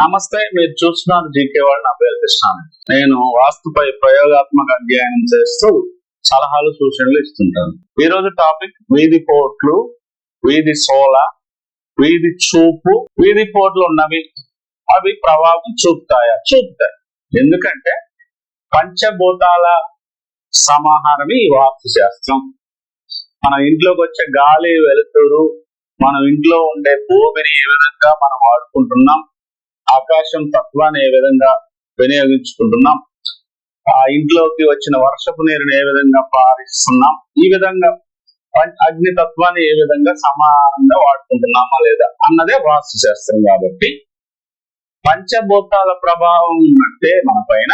నమస్తే మీరు చూస్తున్నారు జీకే వాళ్ళు నా పేరు కృష్ణ నేను వాస్తుపై ప్రయోగాత్మక అధ్యయనం చేస్తూ సలహాలు సూచనలు ఇస్తుంటాను. ఈ రోజు టాపిక్ వీధి పోట్లు వీధి సోల వీధి చూపు. వీధి పోట్లు ఉన్నవి అవి ప్రభావం చూపుతాయా? చూపుతాయి. ఎందుకంటే పంచభూతాల సమాహారమే ఈ వాస్తు శాస్త్రం. మన ఇంట్లోకి వచ్చే గాలి వెలుతురు మనం ఇంట్లో ఉండే భూమిని ఏ విధంగా మనం వాడుకుంటున్నాం ఆకాశం తత్వాన్ని ఏ విధంగా వినియోగించుకుంటున్నాం? ఆ ఇంట్లోకి వచ్చిన వర్షపు నీరుని ఏ విధంగా పారిస్తున్నాం? ఈ విధంగా పం- అగ్ని తత్వాన్ని ఏ విధంగా సమానంగా వాడుకుంటున్నామా లేదా అన్నదే వాస్తు శాస్త్రం కాబట్టి పంచభూతాల ప్రభావం అంటే మన పైన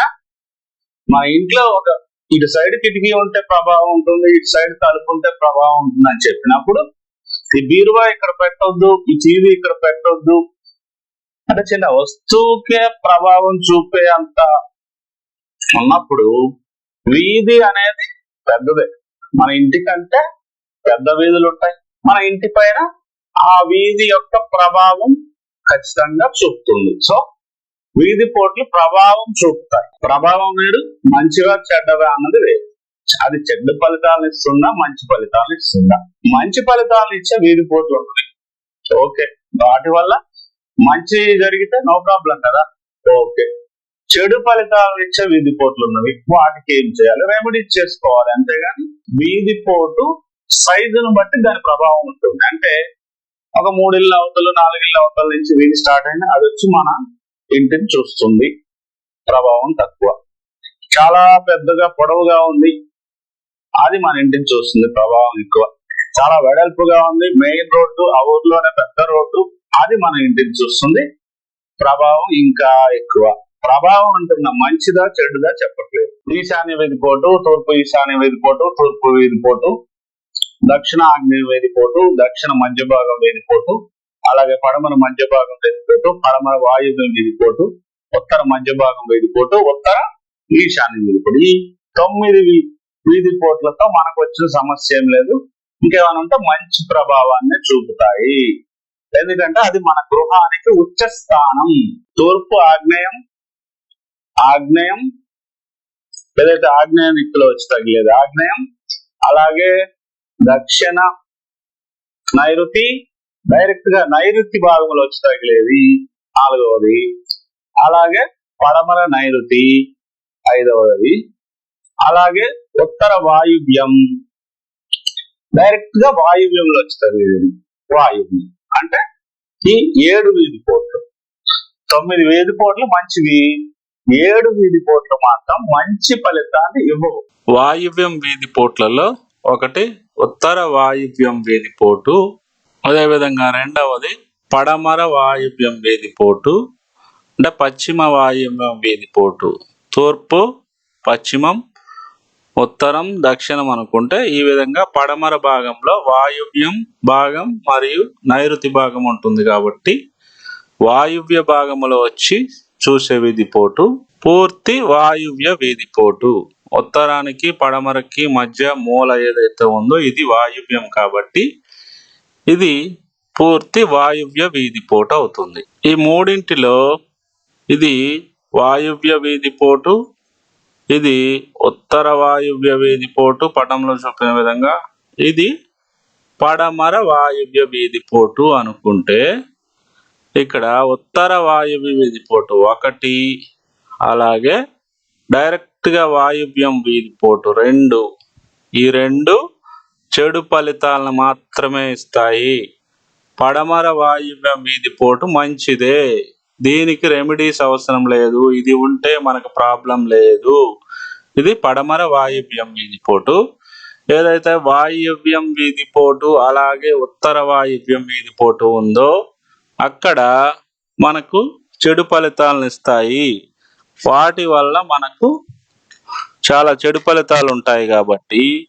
మన ఇంట్లో ఒక ఇటు సైడ్ కిటికీ ఉంటే ప్రభావం ఉంటుంది ఇటు సైడ్ తలుపు ఉంటే ప్రభావం ఉంటుంది అని చెప్పినప్పుడు ఈ బీరువా ఇక్కడ పెట్టొద్దు ఈ టీవీ ఇక్కడ పెట్టొద్దు అంటే చిన్న వస్తువుకే ప్రభావం చూపే అంత ఉన్నప్పుడు వీధి అనేది పెద్దదే. మన ఇంటికంటే పెద్ద వీధులు ఉంటాయి. మన ఇంటి పైన ఆ వీధి యొక్క ప్రభావం ఖచ్చితంగా చూపుతుంది. సో వీధి పోట్లు ప్రభావం చూపుతాయి. ప్రభావం వేరు మంచిగా చెడ్డగా అన్నది వేరు. అది చెడ్డ ఫలితాలను ఇస్తుందా మంచి ఫలితాలను ఇస్తుందా? మంచి ఫలితాలను ఇచ్చే వీధి పోట్లు ఉంటాయి ఓకే. వాటి వల్ల మంచి జరిగితే నో ప్రాబ్లం కదా. ఓకే చెడు ఫలితాలు ఇచ్చే వీధి పోట్లు ఉన్నవి వాటికి ఏం చేయాలి? రెమెడీ చేసుకోవాలి అంతేగాని వీధి పోటు సైజును బట్టి దాని ప్రభావం ఉంటుంది. అంటే ఒక మూడిళ్ళ అవతలు నాలుగిళ్ళ అవతల నుంచి వీధి స్టార్ట్ అయినా అది వచ్చి మన ఇంటిని చూస్తుంది. ప్రభావం తక్కువ. చాలా పెద్దగా పొడవుగా ఉంది. అది మన ఇంటిని చూస్తుంది ప్రభావం ఎక్కువ. చాలా వెడల్పుగా ఉంది. మెయిన్ రోడ్డు ఆ ఊర్లోనే పెద్ద రోడ్డు. అది మన ఇంటికి చూస్తుంది ప్రభావం ఇంకా ఎక్కువ. ప్రభావం అంటున్న మంచిదా చెడుదా చెప్పట్లేదు. ఈశాన్య వేదిపోటు తూర్పు ఈశాన్య వేదిపోటు తూర్పు వేదిపోటు దక్షిణ ఆగ్నేయ వేదిపోటు దక్షిణ మధ్య భాగం వేదిపోటు అలాగే పడమర మధ్య భాగం వేదిపోటు పడమర వాయువ్యం వేదిపోటు ఉత్తర మధ్య భాగం వేదిపోటు ఉత్తర ఈశాన్య వేదిపోటు ఈ తొమ్మిది వీధి పోట్లతో మనకు వచ్చిన సమస్య ఏం లేదు. ఇంకేమైనా ఉంటే మంచి ప్రభావాన్ని చూపుతాయి. ఎందుకంటే అది మన గృహానికి ఉచ్చ స్థానం తూర్పు ఆగ్నేయం ఆగ్నేయం ఏదైతే ఆగ్నేయ దిక్కులో వచ్చి తగిలేదు ఆగ్నేయం అలాగే దక్షిణ నైరుతి డైరెక్ట్గా నైరుతి భాగంలో వచ్చి తగిలేది నాలుగవది. అలాగే పడమర నైరుతి ఐదవది. అలాగే ఉత్తర వాయువ్యం. డైరెక్ట్గా వాయువ్యంలో వచ్చి తగిలేది. వాయువ్యం. అంటే ఈ ఏడు వీధి పోట్లు తొమ్మిది వేది పోట్లు మంచివి. ఏడు వీధి పోట్లు మాత్రం మంచి ఫలితాన్ని ఇవ్వవు. వాయువ్యం వీధి పోట్లలో ఒకటి ఉత్తర వాయువ్యం వీధి పోటు అదేవిధంగా రెండవది పడమర వాయువ్యం వీధి పోటు అంటే పశ్చిమ వాయువ్యం వీధి పోటు తూర్పు పశ్చిమం ఉత్తరం దక్షిణం అనుకుంటే ఈ విధంగా పడమర భాగంలో వాయువ్యం భాగం మరియు నైరుతి భాగం ఉంటుంది కాబట్టి వాయువ్య భాగంలో వచ్చి చూసే వీధి పోటు పూర్తి వాయువ్య వీధి పోటు ఉత్తరానికి పడమరకి మధ్య మూల ఏదైతే ఉందో ఇది వాయువ్యం కాబట్టి ఇది పూర్తి వాయువ్య వీధిపోటు అవుతుంది. ఈ మూడింటిలో ఇది వాయువ్య వీధి పోటు ఇది ఉత్తర వాయువ్య వీధి పోటు పటంలో చూపిన విధంగా ఇది పడమర వాయువ్య వీధి పోటు అనుకుంటే ఇక్కడ ఉత్తర వాయువ్య వీధి పోటు ఒకటి అలాగే డైరెక్ట్గా వాయువ్యం వీధి పోటు రెండు. ఈ రెండు చెడు ఫలితాలను మాత్రమే ఇస్తాయి. పడమర వాయువ్యం వీధి పోటు మంచిదే. దీనికి రెమెడీస్ అవసరం లేదు. ఇది ఉంటే మనకు ప్రాబ్లం లేదు. ఇది పడమర వాయువ్యం వీధి పోటు. ఏదైతే వాయువ్యం వీధి పోటు అలాగే ఉత్తర వాయువ్యం వీధి పోటు ఉందో అక్కడ మనకు చెడు ఫలితాలను ఇస్తాయి. వాటి వల్ల మనకు చాలా చెడు ఫలితాలు ఉంటాయి కాబట్టి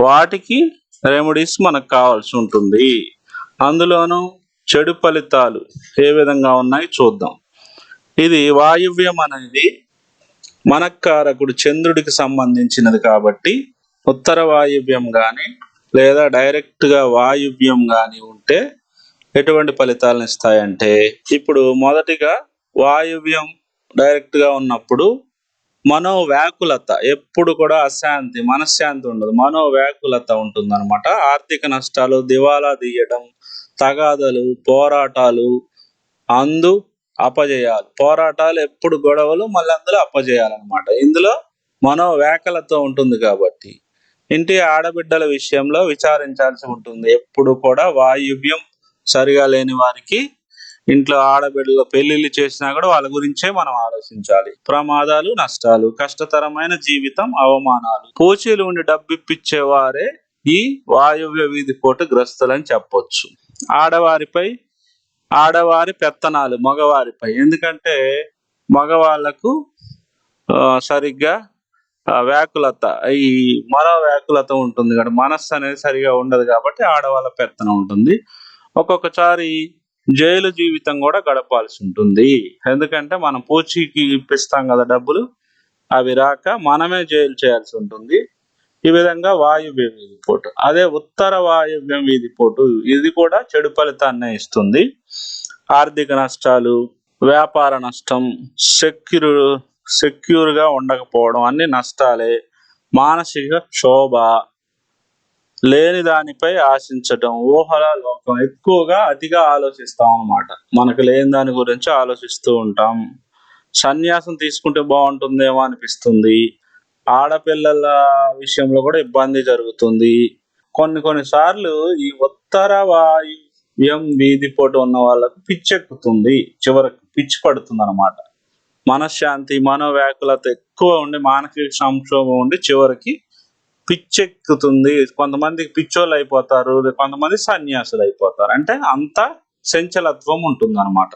వాటికి రెమెడీస్ మనకు కావాల్సి ఉంటుంది. అందులోనూ చెడు ఫలితాలు ఏ విధంగా ఉన్నాయి చూద్దాం. ఇది వాయువ్యం అనేది మనకారకుడు చంద్రుడికి సంబంధించినది కాబట్టి ఉత్తర వాయువ్యం కానీ లేదా డైరెక్ట్గా వాయువ్యం కానీ ఉంటే ఎటువంటి ఫలితాలను ఇస్తాయంటే ఇప్పుడు మొదటిగా వాయువ్యం డైరెక్ట్గా ఉన్నప్పుడు మనోవ్యాకులత ఎప్పుడు కూడా అశాంతి మనశ్శాంతి ఉండదు. మనోవ్యాకులత ఉంటుంది అనమాట ఆర్థిక నష్టాలు దివాలా తీయడం తగాదలు పోరాటాలు అందు అపజయాలు. పోరాటాలు ఎప్పుడు గొడవలు మళ్ళీ అందులో అపజయాలన్నమాట. ఇందులో మనో వేకలతో ఉంటుంది కాబట్టి ఇంటి ఆడబిడ్డల విషయంలో విచారించాల్సి ఉంటుంది. ఎప్పుడు కూడా వాయువ్యం సరిగా లేని వారికి ఇంట్లో ఆడబిడ్డలు పెళ్ళిళ్ళు చేసినా కూడా వాళ్ళ గురించే మనం ఆలోచించాలి. ప్రమాదాలు నష్టాలు కష్టతరమైన జీవితం అవమానాలు. పూచీలు ఉండి డబ్బిప్పిచ్చేవారే ఈ వాయువ్య వీధి పోటు గ్రస్తులని చెప్పొచ్చు. ఆడవారిపై ఆడవారి పెత్తనాలు మగవారిపై. ఎందుకంటే మగవాళ్ళకు సరిగ్గా వ్యాకులత ఈ మరో వ్యాకులత ఉంటుంది కాబట్టి మనస్సు అనేది సరిగా ఉండదు కాబట్టి ఆడవాళ్ళ పెత్తనం ఉంటుంది. ఒక్కొక్కసారి జైలు జీవితం కూడా గడపాల్సి ఉంటుంది. ఎందుకంటే మనం పూచీకి ఇప్పిస్తాం కదా డబ్బులు అవి రాక మనమే జైలు చేయాల్సి ఉంటుంది. ఈ విధంగా వాయువ్య వీధి పోటు. అదే ఉత్తర వాయువ్యం వీధి పోటు. ఇది కూడా చెడు ఫలితాన్ని ఇస్తుంది. ఆర్థిక నష్టాలు వ్యాపార నష్టం సెక్యూర్ సెక్యూర్గా ఉండకపోవడం అన్ని నష్టాలే. మానసిక క్షోభ లేని దానిపై ఆశించటం ఊహల లోకం. ఎక్కువగా అతిగా ఆలోచిస్తాం అన్నమాట మనకు లేని దాని గురించి ఆలోచిస్తూ ఉంటాం. సన్యాసం తీసుకుంటే బాగుంటుందేమో అనిపిస్తుంది. ఆడపిల్లల విషయంలో కూడా ఇబ్బంది జరుగుతుంది. కొన్ని కొన్ని సార్లు ఈ ఉత్తర వాయువ్యం వీధి పోటు ఉన్న వాళ్ళకు పిచ్చెక్కుతుంది. చివరికి పిచ్చి పడుతుంది అనమాట మనశ్శాంతి మనోవ్యాకులత ఎక్కువ ఉండి మానసిక సంక్షోభం ఉండి చివరికి పిచ్చెక్కుతుంది. కొంతమంది పిచ్చోళ్ళు అయిపోతారు కొంతమంది సన్యాసులు అయిపోతారు అంటే అంత సంచలత్వం ఉంటుంది అనమాట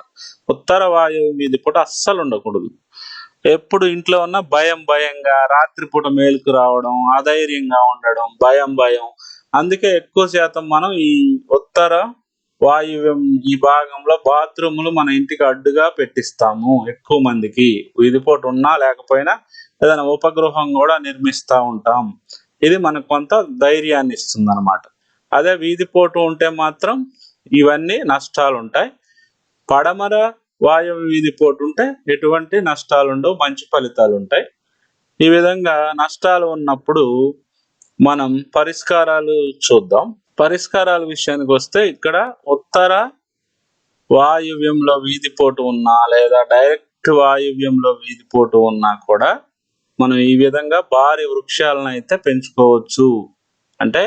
ఉత్తర వాయువు వీధి పూట అస్సలు ఉండకూడదు ఎప్పుడు ఇంట్లో ఉన్న భయం భయంగా రాత్రిపూట మేలుకు రావడం అధైర్యంగా ఉండడం భయం భయం. అందుకే ఎక్కువ శాతం మనం ఈ ఉత్తర వాయువ్యం ఈ భాగంలో బాత్రూములు మన ఇంటికి అడ్డుగా పెట్టిస్తాము ఎక్కువ మందికి. వీధిపోటు ఉన్నా లేకపోయినా ఏదైనా ఉపగృహం కూడా నిర్మిస్తూ ఉంటాం. ఇది మనకు కొంత ధైర్యాన్ని ఇస్తుంది అనమాట అదే వీధిపోటు ఉంటే మాత్రం ఇవన్నీ నష్టాలు ఉంటాయి పడమర వాయువు వీధి పోటు ఉంటే ఎటువంటి నష్టాలు ఉండవు మంచి ఫలితాలు ఉంటాయి ఈ విధంగా నష్టాలు ఉన్నప్పుడు మనం పరిష్కారాలు చూద్దాం. పరిష్కారాల విషయానికి వస్తే ఇక్కడ ఉత్తర వాయువ్యంలో వీధి పోటు ఉన్నా లేదా డైరెక్ట్ వాయువ్యంలో వీధిపోటు ఉన్నా కూడా మనం ఈ విధంగా భారీ వృక్షాలను అయితే పెంచుకోవచ్చు. అంటే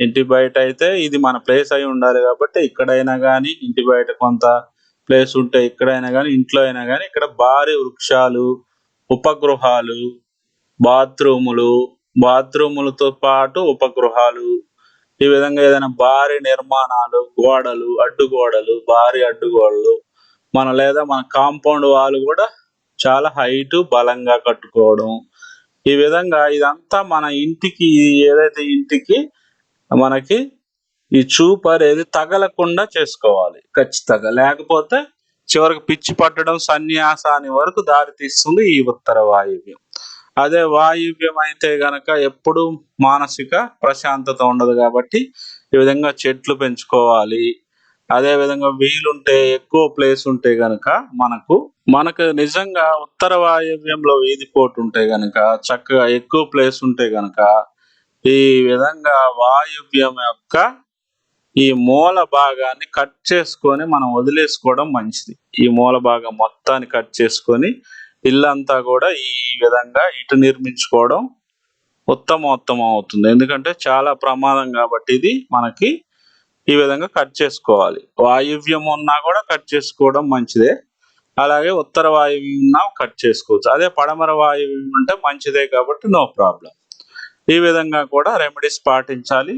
ఇంటి బయట అయితే ఇది మన ప్లేస్ అయి ఉండాలి కాబట్టి ఇక్కడైనా కానీ ఇంటి బయట కొంత ప్లేస్ ఉంటే ఎక్కడైనా కానీ ఇంట్లో అయినా కానీ ఇక్కడ భారీ వృక్షాలు ఉపగృహాలు బాత్రూములు బాత్రూములతో పాటు ఉపగృహాలు ఈ విధంగా ఏదైనా భారీ నిర్మాణాలు గోడలు అడ్డుగోడలు భారీ అడ్డుగోడలు మన లేదా మన కాంపౌండ్ వాళ్ళు కూడా చాలా హైట్ బలంగా కట్టుకోవడం. ఈ విధంగా ఇదంతా మన ఇంటికి ఏదైతే ఇంటికి మనకి ఈ చూపు అనేది తగలకుండా చేసుకోవాలి. ఖచ్చితంగా. లేకపోతే చివరికి పిచ్చి పట్టడం సన్యాసాని వరకు దారి తీస్తుంది ఈ ఉత్తర వాయువ్యం. అదే వాయువ్యం అయితే గనక ఎప్పుడు మానసిక ప్రశాంతత ఉండదు కాబట్టి ఈ విధంగా చెట్లు పెంచుకోవాలి. అదే విధంగా వీలుంటే ఎక్కువ ప్లేస్ ఉంటే గనక మనకు మనకు నిజంగా ఉత్తర వాయువ్యంలో వీధి పోటు ఉంటే గనక చక్కగా ఎక్కువ ప్లేస్ ఉంటే గనక ఈ విధంగా వాయువ్యం యొక్క ఈ మూల భాగాన్ని కట్ చేసుకొని మనం వదిలేసుకోవడం మంచిది. ఈ మూల భాగం మొత్తాన్ని కట్ చేసుకొని ఇల్లంతా కూడా ఈ విధంగా ఇటు నిర్మించుకోవడం ఉత్తమోత్తమం అవుతుంది. ఎందుకంటే చాలా ప్రమాదం కాబట్టి ఇది మనకి ఈ విధంగా కట్ చేసుకోవాలి. వాయువ్యం ఉన్నా కూడా కట్ చేసుకోవడం మంచిదే. అలాగే ఉత్తర వాయువ్యం ఉన్నా కట్ చేసుకోవచ్చు. అదే పడమర వాయువ్యం ఉంటే మంచిదే కాబట్టి నో ప్రాబ్లం ఈ విధంగా కూడా రెమెడీస్ పాటించాలి.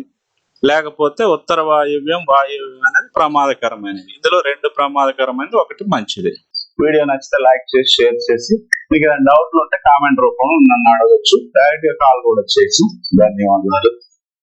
లేకపోతే ఉత్తర వాయువ్యం వాయువ్యం అనేది ప్రమాదకరమైనది. ఇందులో రెండు ప్రమాదకరమైనది ఒకటి మంచిది. వీడియో నచ్చితే లైక్ చేసి షేర్ చేసి మీకు ఏదైనా డౌట్లు ఉంటే కామెంట్ రూపంలో నన్ను అడగచ్చు. డైరెక్ట్గా కాల్ కూడా చేసి. ధన్యవాదాలు.